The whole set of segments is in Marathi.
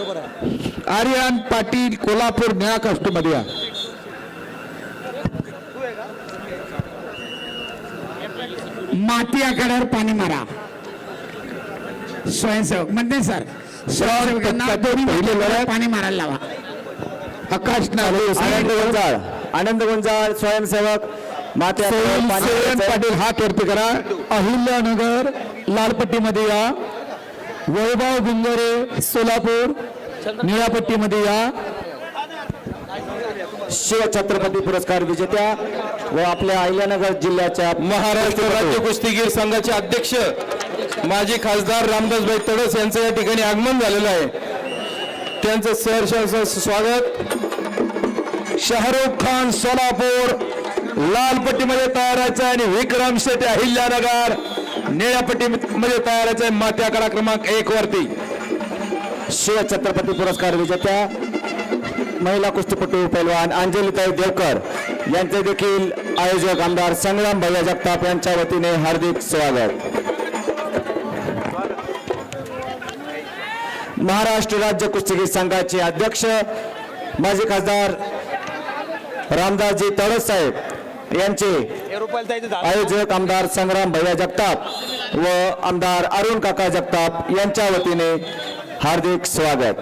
आर्यन पाटील कोल्हापूर निळा कास्टमध्ये या माती आखाड्यावर पाणी मारा. स्वयंसेवक. म्हणजे सर. स्वयंसेवकांना दोन्ही. पाणी मारायला लावा. आकाश नाले आनंद गुंजाळ. आनंद गुंजाळ स्वयंसेवक. माते पाटील हात वरती करा. अहिल्यानगर लालपट्टीमध्ये या. वैभव गुंगरे सोलापूर निळापट्टीमध्ये या शिवछत्रपती पुरस्कार विजेत्या व आपल्या अहिल्यानगर जिल्ह्याच्या महाराष्ट्र राज्य कुस्तीगीर संघाचे अध्यक्ष माजी खासदार रामदासभाई तडस यांचं या ठिकाणी आगमन झालेलं आहे. त्यांचं सहर्ष स्वागत. शाहरुख खान सोलापूर लाल पट्टीमध्ये तयार आहे आणि विक्रम शेट्टी अहिल्यानगर. निळ्या मध्ये तयार आहे माती आकडा क्रमांक एक वरती. शिवछत्रपती पुरस्कार विजेत्या महिला कुस्तीपटू पैलवान अंजलीताई देवकर यांचे देखील आयोजक आमदार संग्राम भैया जगताप यांच्या वतीने हार्दिक स्वागत. महाराष्ट्र राज्य कुस्तीगीर संघाचे अध्यक्ष माजी खासदार रामदासजी तळस साहेब यांचे आयोजक आमदार संग्राम भैया जगताप व आमदार अरुण काका जगताप यांच्या वतीने हार्दिक स्वागत.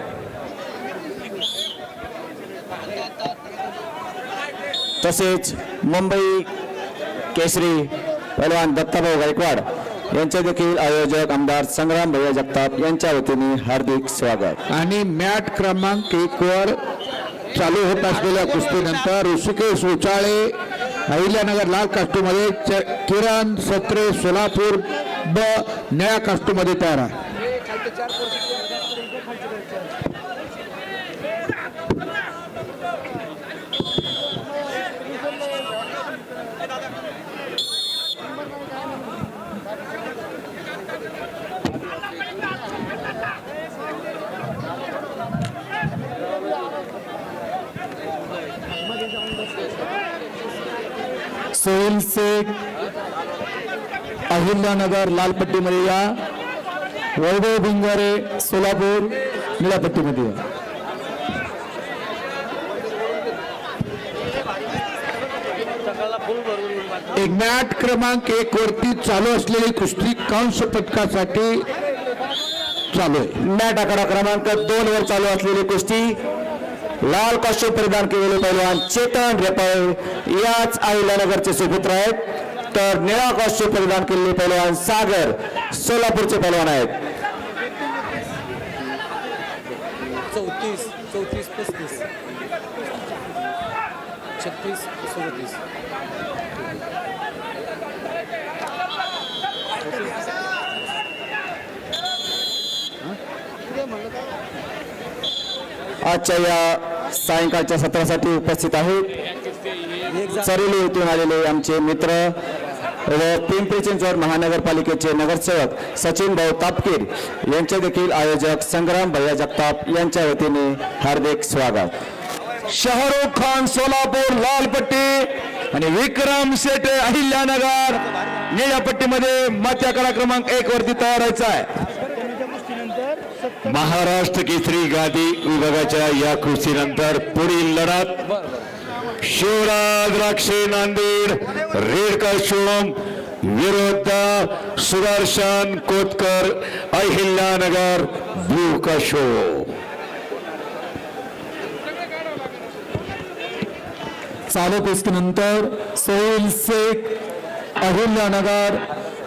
तसेच मुंबई केसरी पैलवान दत्ताभाऊ गायकवाड यांचे देखील आयोजक आमदार संग्राम भैया जगताप यांच्या वतीने हार्दिक स्वागत. आणि मॅट क्रमांक एक वर चालू होत असलेल्या कुस्तीनंतर ऋषिकेश उचाळे अहिल्यानगर लाल कास्टूमध्ये च- किरण सत्रे सोलापूर ब निळ्या कास्टूमध्ये तयार आहे. सोहेल शेख अहिल्यानगर लालपट्टीमध्ये या. वैभव भिंगारे, सोलापूर निळ्यापट्टीमध्ये या. एक मॅट क्रमांक एक वरती चालू असलेली कुस्ती कांस्य पदकासाठी चालू आहे. मॅट आकडा क्रमांक दोन वर चालू असलेली कुस्ती लाल कॉस्ट्यूम परिधान केलेले पैलवान चेतन रेपळ याच अहिल्यानगरचे सुपुत्र आहेत. तर निळा कॉस्ट्यूम परिधान केलेले पैलवान सागर सोलापूरचे पैलवान आहेत. चौतीस चौतीस पस्तीस. छत्तीस सदतीस. आजच्या या सायंकाळच्या सत्रासाठी उपस्थित आहेत. चरेली येथून आलेले आमचे मित्र पिंपरी चिंचवड महानगरपालिकेचे नगरसेवक सचिन भाऊ तापकीर यांचे देखील आयोजक संग्राम भैया जगताप यांच्या वतीने हार्दिक स्वागत. शाहरुख खान सोलापूर लाल पट्टी आणि विक्रम शेटे अहिल्यानगर निळ्या पट्टीमध्ये मात्याकडा क्रमांक एक वरती तयार व्हायचा आहे. महाराष्ट्र केसरी गादी विभागाच्या या कुस्तीनंतर पुढील लढत. शिवराज राक्षे नांदेड रेड शोम, विरुद्ध सुदर्शन कोतकर, अहिल्यानगर ब्लू का शो चालू कुस्तीनंतर सोहेल शेख, अहिल्यानगर,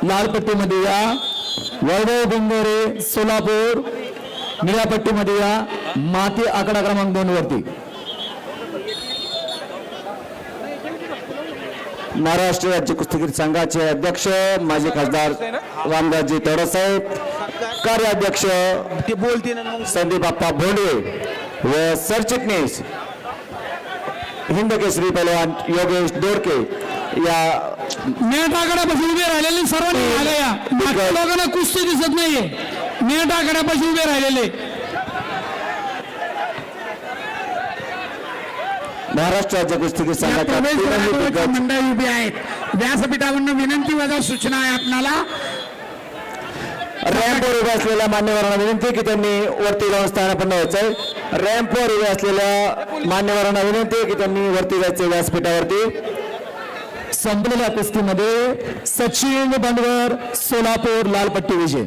लालपट्टीमध्ये या. वैभव बिंगोरे सोलापूर. निळ्यापट्टीमध्ये या माती आकडा क्रमांक दोन वरती. महाराष्ट्र राज्य कुस्तीगीर संघाचे अध्यक्ष माजी खासदार रामदासजी तडसाहेब कार्याध्यक्ष संदीप आप्पा भोंडवे व सरचिटणीस हिंद केसरी पैलवान योगेश दोरके या नेट आखाड्यापाशी उभे राहिलेले लोकांना कुस्ती दिसत नाहीये. नेट आखाड्यापाशी उभे राहिलेले. महाराष्ट्र राज्य कुस्तीगीर या संघाच्या प्रवेश तीनही द्वारावरची दिग्गज मंडळी उभी आहेत. व्यासपीठावरून विनंती वजा सूचना आहे आपणाला. रॅम्पवर उभे असलेल्या मान्यवरांना विनंती की त्यांनी वरती जाऊन स्थानापन्न व्हायचंय. रॅम्पवर उभे असलेल्या मान्यवरांना विनंती आहे की त्यांनी वरती जायचं व्यासपीठावरती. संपलेल्या कुस्तीमध्ये सचिन बंडवर सोलापूर लालपट्टी विजय.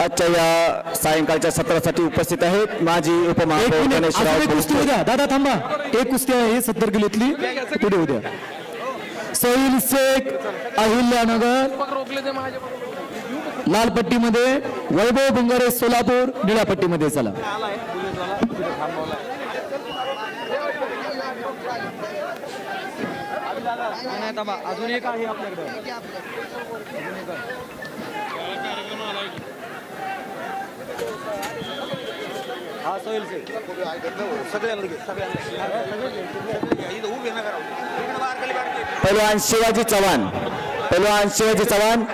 आजच्या या सायंकाळच्या सत्रासाठी उपस्थित आहेत माजी उपमहापौर गणेश राव कुस्ती उद्या. दादा थांबा. एक कुस्ती आहे सत्तर किलोतली. पुढे उद्या? सैल शेख अहिल्यानगर. लालपट्टीमध्ये वैभव बुंगारे सोलापूर निळ्यापट्टीमध्ये चला. अजून एक आहे आपल्याकडे. हा सोईल पहिलवान शिवाजी चव्हाण. पहिलवान शिवाजी चव्हाण.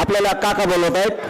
आपल्याला काका बोलवत आहेत.